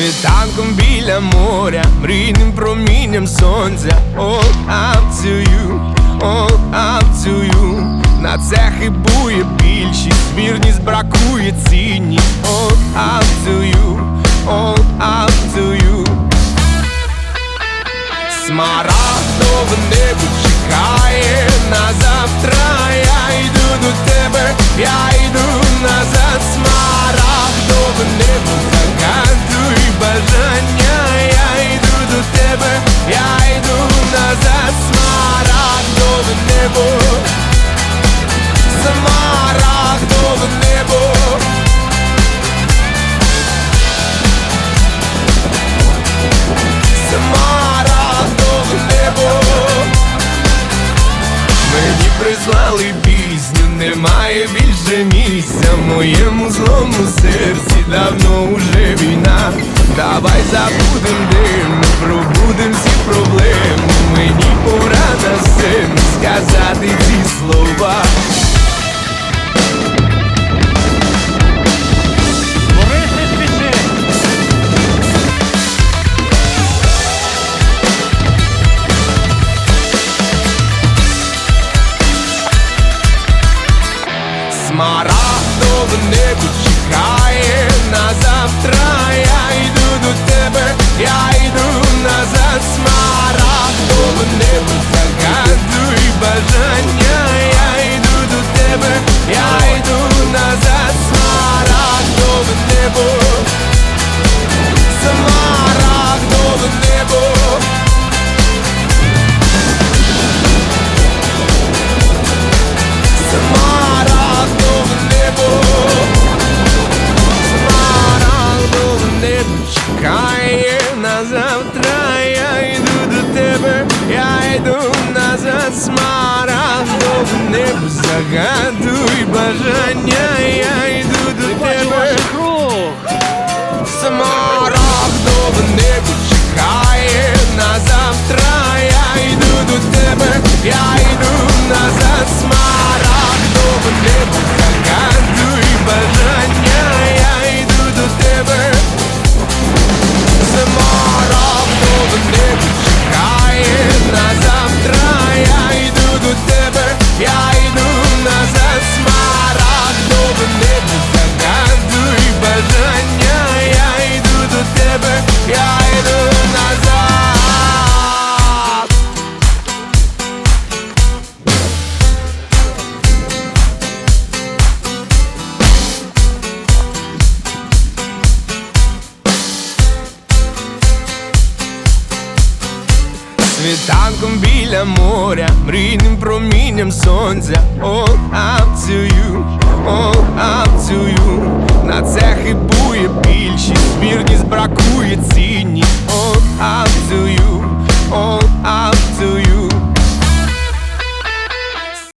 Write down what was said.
Світанком біля моря, мрійним промінням сонця. All up На це хибує більшість, вірність бракує цінність All up to you, all Смарагдове небо чекає на завтра Я йду до тебе, я Мені пісню, немає більше місця В моєму злому серці. Давно уже війна. Давай забудем дим, пробудем всі проблеми Смарагдове небо чекає на завтра Я йду до тебе, я йду назад. Смарагдове небо загадуй бажання. Я йду до тебе, я йду назад. Смарагдове небо. Смарагдове небо. Смарагдове бажання Я Світанком біля моря, мрійним промінням сонця. All up to you,